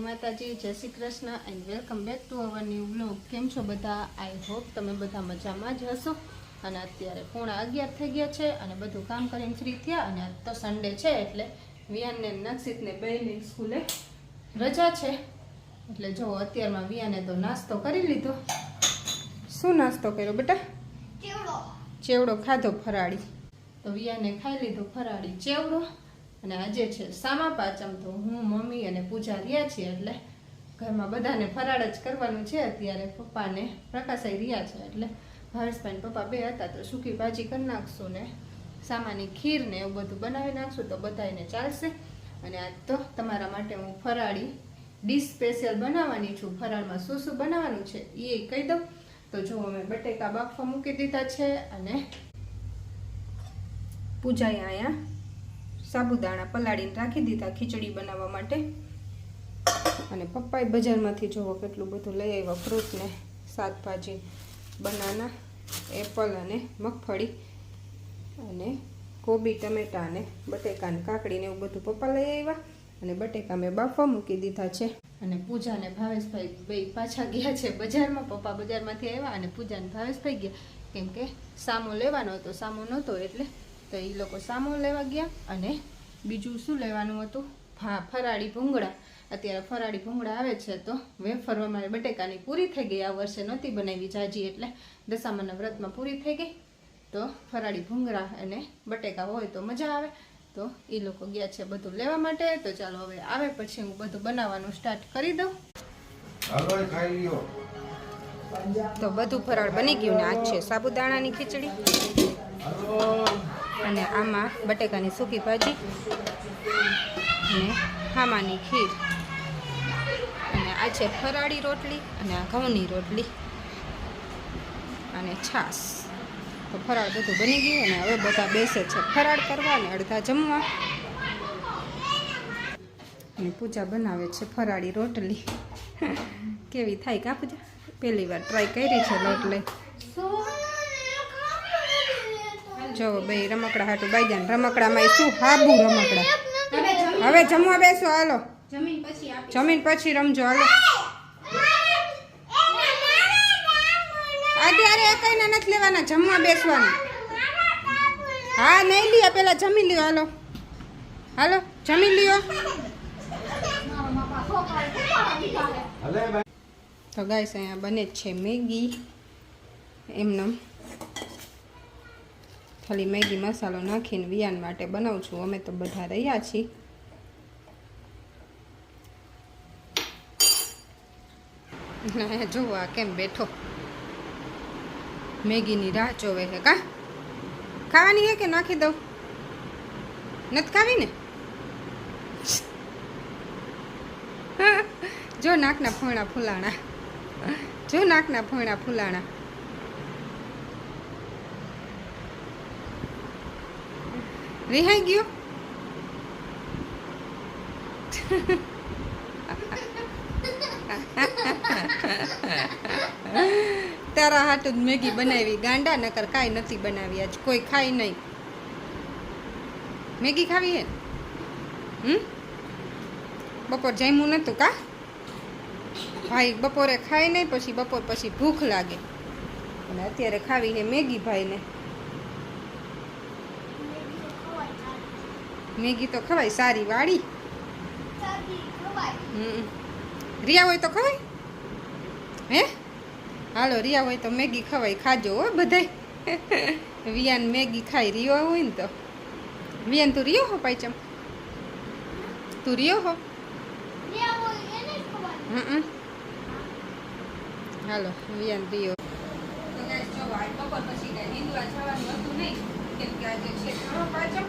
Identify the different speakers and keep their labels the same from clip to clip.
Speaker 1: માતાજી જય Shri Krishna and welcome back to our new blog કેમ છો બધા? આઈ હોપ તમે બધા મજામાં જ હશો. અને અત્યારે પોણા અગિયાર થઈ ગયા છે અને બધું કામ કરીને ફ્રી થયા અને આજ તો સન્ડે છે એટલે વિયાનને નક્ષિતને બેની સ્કૂલે રજા છે. એટલે જો અત્યારમાં વિયાને તો નાસ્તો કરી લીધો. શું નાસ્તો કર્યો બેટા? ચેવડો. ખાધો ફરાળી. તો વિયાને ખાઈ લીધો ફરાળી ચેવડો. અને આજે છે સામા પાચમ તો હું, મમ્મી અને પૂજા રહ્યા છીએ એટલે ઘરમાં બધાને ફરાળ જ કરવાનું છે. અત્યારે પપ્પાને પ્રકાશાઈ રહ્યા છે એટલે ભાવેશભાઈ પપ્પા બે હતા તો સૂકી ભાજી કરી નાખશું ને સામાની ખીર ને એવું બધું બનાવી નાખશું તો બધાને ચાલશે. અને આજ તો તમારા માટે હું ફરાળી ડીશ સ્પેશિયલ બનાવવાની છું. ફરાળમાં શું શું બનાવવાનું છે એ કહી દઉં. તો જો અમે બટેકા બાફવા મૂકી દીધા છે અને પૂજાએ અહીંયા સાબુદાણા પલાળીને રાખી દીધા ખીચડી બનાવવા માટે. અને પપ્પાએ બજારમાંથી જોવો કેટલું બધું લઈ આવ્યા ફ્રૂટ ને શાકભાજી, બનાના, એપલ અને મગફળી અને કોબી, ટમેટા અને બટેકાને કાકડીને એવું બધું પપ્પા લઈ આવ્યા. અને બટેકા મેં બાફવા મૂકી દીધા છે. અને પૂજા ને ભાવેશભાઈ બે પાછા ગયા છે બજારમાં, પપ્પા બજારમાંથી આવ્યા અને પૂજા ને ભાવેશભાઈ ગયા. કેમ કે સામો લેવાનો હતો, સામો નહોતો એટલે તો એ લોકો સામો લેવા ગયા અને બીજું શું લેવાનું હતું? હા ફરાળી ભૂંગળા. અત્યારે ફરાળી ભૂંગળા આવે છે તો વેફરમાં મારે બટેકાની પૂરી થઈ ગઈ. આ વર્ષે નહોતી બનાવી જાજી એટલે દશામાના વ્રતમાં પૂરી થઈ ગઈ. તો ફરાળી ભૂંગળા અને બટેકા હોય તો મજા આવે. તો એ લોકો ગયા છે બધું લેવા માટે. તો ચાલો હવે આવે પછી હું બધું બનાવવાનું સ્ટાર્ટ કરી દઉં. તો બધું ફરાળ બની ગયું ને આજ છે સાબુદાણાની ખીચડી. અને આમાં બટેકાની સૂકી ભાજી અને હામાની ખીર. અને આ છે ફરાળી રોટલી અને આ ઘઉંની રોટલી. અને છાશ. તો ફરાળ બધું બની ગયું અને હવે બધા બેસે છે ફરાળ કરવા અને અડધા જમવા. અને પૂજા બનાવે છે ફરાળી રોટલી. કેવી થાય કા પૂજા? પહેલી વાર ટ્રાય કરી છે લોટ લઈ. જો બે રમકડા હાટું બાઈજાન રમકડામાં શું હાબુ રમકડા? હવે જમવા બેસો, હાલો.
Speaker 2: જમીન પછી
Speaker 1: રમજો, હાલો. અત્યારે કઈને નથી લેવાના, જમવા બેસવાનું. હા, નહીં લ્યો, પેલા જમી લ્યો, હાલો. હાલો, જમી લ્યો.
Speaker 3: ભાઈ
Speaker 1: તો ગાઈસ, અહીંયા બને જ છે મેગી. એમનેમ. ખાલી મેગી મસાલો નાખીને વિયાન માટે બનાવું છું. અમે તો બધા રહ્યા છીએ. આ કેમ બેઠો. મેગીની રાહ જોવે છે. કા? ખાવાની હે કે નાખી દઉં? નથી ખાવી ને? જો નાકના ફોણા ફૂલાણા. જો નાકના ફોણા ફૂલાણા. રિહાઈ ગયો તારા હાથ જ મેગી બનાવી. ગાંડા નકર કાંઈ નથી બનાવી આજ. કોઈ ખાય નહીં. મેગી ખાવી હે? હમ? બપોર જમ્યું નતું કા? ભાઈ બપોરે ખાય નહીં, પછી બપોર પછી ભૂખ લાગે. અને અત્યારે ખાવી હે મેગી ભાઈને. મેગી તો ખવાય સારી વાળી. હમ. રિયા હોય તો ખવાય? હે? હાલો રિયા હોય તો મેગી ખવાય ખાજો હો બધાય. વિયાન મેગી ખાઈ રિયો હોય ને તો. વિયાન તું રિયો હો પાઈચમ તું રિયો હો હાલો વિયાન રિયો બપોર પછી કાંઈ નીંદવા જવાનું હતું નહીં કેમ કે આજે છે ઘણો પાછો.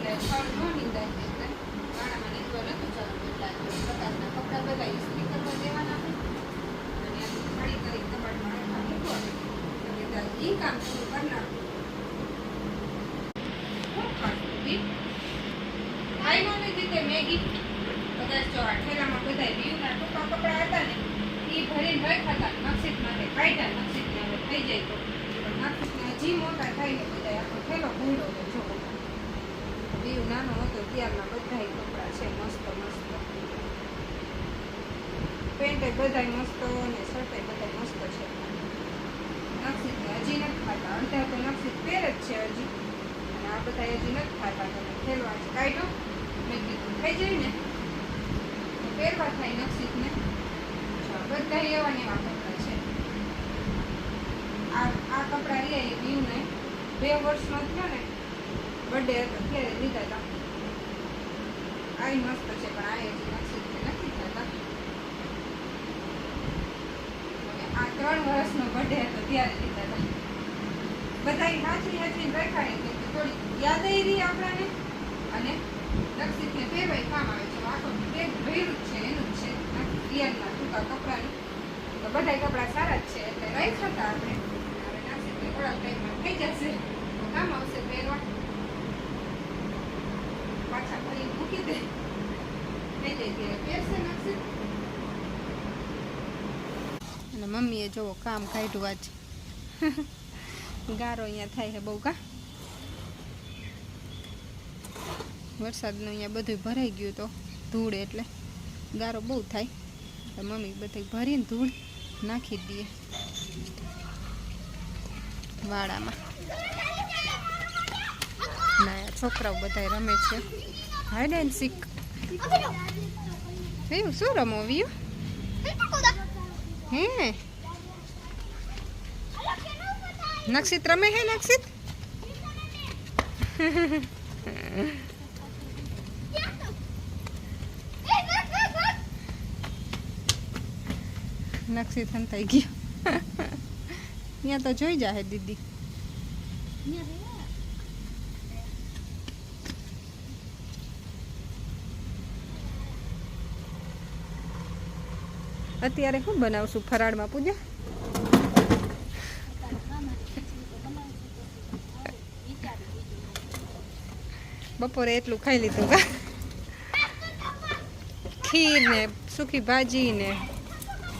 Speaker 1: એટલે ફળ ન નીંદાય એટલે ગાણામાં નીંદવા નતું જવાનું એટલે કપડાં બધા ઇસ્ત્રી કરવા દેવાના અને ફરી કરી કબાટમાં રાખવા મૂકો એટલે ઈ કામ પૂરું કરી નાખું શું ખાશું, ઈ? ખાઈ નો મેગી. કદાચ જો આ ઠેલામાં બધા રીવના ટૂંકા કપડાં હતા ને એ ભરીને રાખ્યા હતા નક્ષિત માટે કાઢ્યા નક્ષિતને થઈ જાય તો. પણ નક્ષિતને હજી મોટા થાય ને બધા આખો ઠેલો છે જો રીવ નાનો હતો ત્યારના બધા કપડાં છે, મસ્ત મસ્ત.
Speaker 2: પેન્ટ બધાય મસ્ત અને શર્ટ બધાય મસ્ત છે. નક્ષિત હજી નથી ખાતા. અંતે તો નક્ષિત પહેર જ છે હજી. અને આ બધા હજી નથી ખાતા. તમે ખેલવા છે કાઢ્યો મેં કીધું થઈ જાય ને. પહેરવા થાય નક્ષિતને બધા એવા ને એવા કપડાં છે. આ આ કપડાં એ બીવને. બે વર્ષમાં થયો ને. બર્થડે હતો ત્યારે લીધા હતા? આ મસ્ત છે, પણ આ હજી નક્ષિતને નથી થતા. આ ત્રણ વર્ષનો બર્થડે હતો, ત્યારે લીધા હતા. બધા નાચી હાચરી રાખ્યા કે થોડી યાદ આવી રહી આપણાને. અને લક્ષિતને પહેરવાય કામ આવે છે આખો બેગ ભર્યું છે, એનું જ છે. રિયલના ટૂંકા કપડાનું. તો બધા કપડાં સારા જ છે, એટલે રાખ્યા હતા આપણે. હવે નક્ષિતને થોડાક ટાઈમમાં થઈ જશે. કામ આવશે પહેરવા પાછા ફરી મૂકી દે
Speaker 1: અને મમ્મીએ જોવો, કામ કાઢ્યું આજ ગારો અહીંયા થાય છે બહુ, કા? વરસાદનું અહીંયા બધું ભરાઈ ગયું તો ધૂળ એટલે. ગારો બહુ થાય. તો મમ્મી બધું ભરીને ધૂળ નાખી દઈએ. વાડામાં. ના છોકરાઓ બધા રમે છે. હાઈડ એન્ડ સીક એવું શું રમો વ્યુ હે નક્ષિત રમે હે નક્ષિત નક્ષિત હંતાઈ ગયો ત્યાં તો જોઈ જાહે દીદી અત્યારે શું બનાવશું? ફરાળમાં પૂજા? બપોરે એટલું ખાઈ લીધું કા? ખીર ને સૂકી ભાજી ને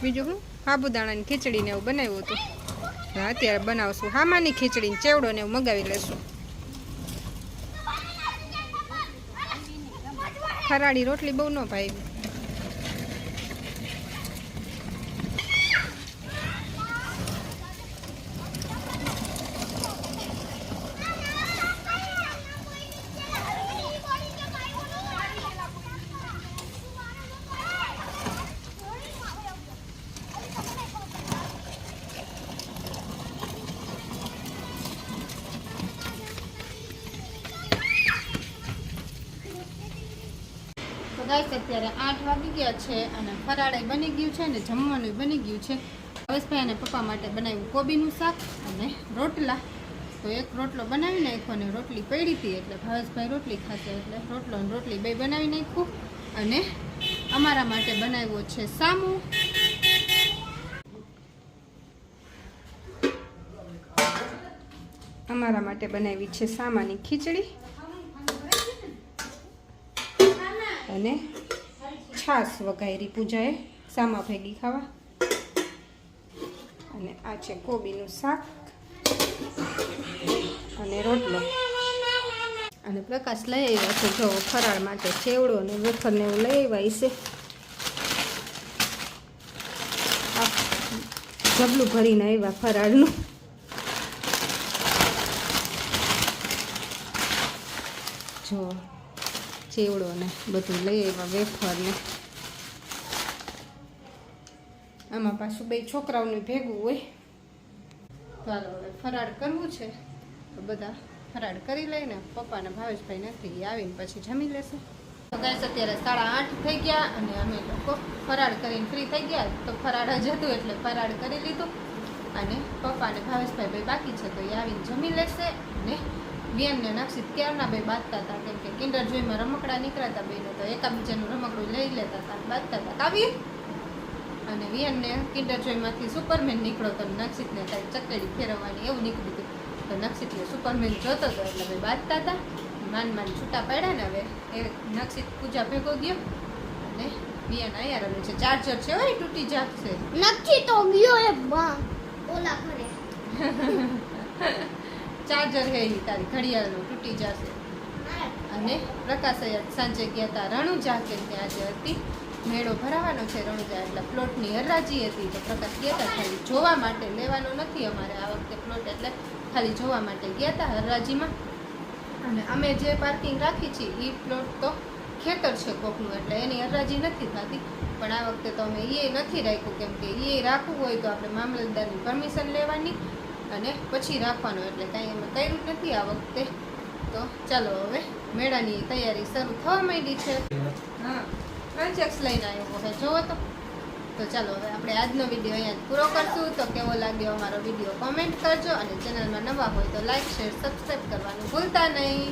Speaker 1: બીજું શું સાબુદાણાની ખીચડી ને એવું બનાવ્યું હતું. અત્યારે બનાવશું. હામાની ખીચડી ને ચેવડો ને એવું મગાવી લેશું. ફરાળી રોટલી બહુ ન ભાઈ. ગાઈસ, અત્યારે આઠ વાગી ગયા છે અને ફરાળે બની ગયું છે અને જમવાનું બની ગયું છે. હવેશભાઈ અને પપ્પા માટે બનાવ્યું કોબીનું શાક અને રોટલા. તો એક રોટલો બનાવી નાખ્યો અને રોટલી પડી હતી એટલે ભાવેશભાઈ રોટલી ખાશે એટલે રોટલો અને રોટલી બે બનાવી નાખ્યું. અને અમારા માટે બનાવ્યો છે સામુ. અમારા માટે બનાવી છે સામાની ખીચડી. અને છાશ વઘાયરી પૂજાએ સામા ભેગી ખાવા. અને આ છે કોબીનું શાક અને રોટલો. અને પ્રકાશ લઈ આવ્યા છે, જો ફરાળ માટે ચેવડો ને વેફર ને એવું લઈ આવ્યા છે જબલું ભરીને આવ્યા ફરાળનું જો ચેવડો ને બધું લઈ આવ્યા વેફર ને આમાં પાછું બે છોકરાઓનું ભેગું હોય. ચાલો હવે ફરાળ કરવું છે. તો બધા ફરાળ કરી લઈને પપ્પાને ભાવેશભાઈ નથી આવીને પછી જમી લેશે. અત્યારે સાડા આઠ થઈ ગયા અને અમે લોકો ફરાળ કરીને ફ્રી થઈ ગયા. તો ફરાળ જ હતું એટલે ફરાળ કરી લીધું. અને પપ્પાને ભાવેશભાઈ ભાઈ બાકી છે, તો એ આવીને જમી લેશે અને વિયનને નક્ષિત ત્યારના બે બાંધતા હતા. કેમ કે કિન્ડર જોઈમાં રમકડા નીકળ્યા બેનો તો એકાબીજાનું રમકડું લઈ લેતા હતા. બાંધતા હતા. કાવી અને વિયનને કિન્ડર જોઈમાંથી સુપરમેન નીકળ્યો તો નક્ષિતને કાંઈ ચકડી ફેરવવાની એવું નીકળ્યું હતું તો નક્ષિતને સુપરમેન જોતો હતો એટલે ભાઈ બાંધતા હતા. માન માન છૂટા પડ્યા ને હવે એ નક્ષિત પૂજા ભેગો ગયો અને વિયન અહીંયા રમે છે. ચાર્જર છે હોય તૂટી જાગશે.
Speaker 4: નક્કી તો ગયો એ બા. ઓલા ઘરે.
Speaker 1: ચાર્જર હે તારી ઘડિયાળનું તૂટી જશે. અને પ્રકાશ સાંજે ગયા હતા રણુજા કે ત્યાં જે હતી. મેળો ભરાવાનો છે રણુજા એટલે પ્લોટની હરરાજી હતી તો પ્રકાશ ગયા હતા ખાલી જોવા માટે લેવાનો નથી અમારે આ વખતે પ્લોટ, એટલે ખાલી જોવા માટે ગયા હતા હરાજીમાં. અને અમે જે પાર્કિંગ રાખી છે એ પ્લોટ તો ખેતર છે કોકનું, એટલે એની હરાજી નથી થતી. પણ આ વખતે તો અમે એ નથી રાખ્યું, કેમ કે એ રાખવું હોય તો આપણે મામલતદારની પરમિશન લેવાની. અને પછી રાખવાનો એટલે કાંઈ અમે કર્યું નથી આ વખતે. તો ચાલો હવે મેળાની તૈયારી શરૂ થવા માંડી છે. હા ફ્રેન્ચેક્સ લઈને આવ્યો હવે, જોવો તો. તો ચાલો હવે આપણે આજનો વીડિયો અહીંયા પૂરો કરશું. તો કેવો લાગ્યો અમારો વીડિયો કોમેન્ટ કરજો અને ચેનલમાં નવા હોય તો લાઈક શેર સબસ્ક્રાઈબ કરવાનું ભૂલતા નહીં.